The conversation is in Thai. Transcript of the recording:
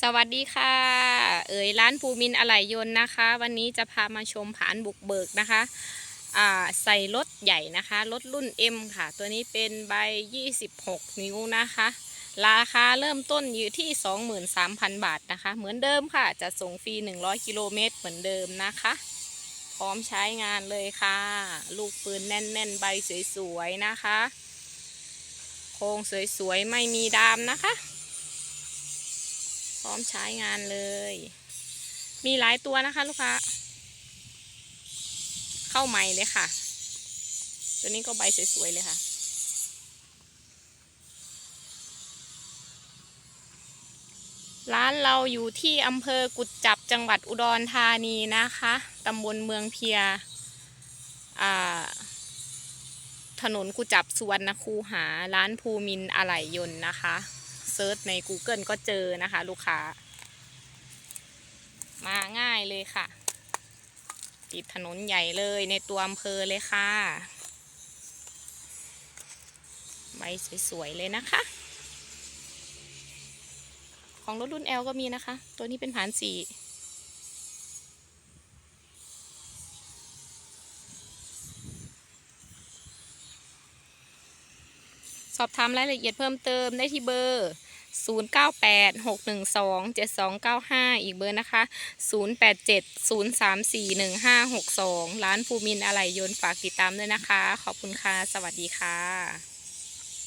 สวัสดีค่ะ เอ๋ยร้านภูมินอะไหล่ยนต์นะคะ วันนี้จะพามาชมผานบุกเบิกนะคะอ่าใส่รถใหญ่นะคะรถรุ่น M ค่ะ ตัวนี้เป็นใบ 26 นิ้วนะคะ ราคาเริ่มต้นอยู่ที่ 23,000 บาทนะคะ เหมือนเดิมค่ะจะส่งฟรี 100 กิโลเมตรเหมือนเดิมนะคะ พร้อมใช้งานเลยค่ะ ลูกปืนแน่น ๆ ใบสวย ๆ นะคะ โครงสวย ๆ ไม่มีดามนะคะ ร้อมใช้งานเลย มีหลายตัวนะคะ ลูกค้า เข้าใหม่เลยค่ะ ตัวนี้ก็ใบสวยๆเลยค่ะ ร้านเราอยู่ที่อำเภอกุดจับจังหวัดอุดรธานีนะคะตำบลเมืองเพียถนนกุจับสวรรณคูหาร้านภูมินอะไหล่ยนต์นะคะ เซิร์ชใน Google ก็เจอนะคะ ลูกค้า มาง่ายเลยค่ะ ติดถนนใหญ่เลยในตัวอำเภอเลยค่ะใบสวยๆเลยนะคะ ของรถรุ่น L ก็มีนะคะ ตัวนี้เป็นผานสีสอบถามรายละเอียดเพิ่มเติมได้ที่เบอร์ 0986127295 อีกเบอร์นะคะ 0870341562 ร้านภูมินอะไหล่ยนต์ฝากติดตามด้วยนะคะ ขอบคุณค่ะ สวัสดีค่ะ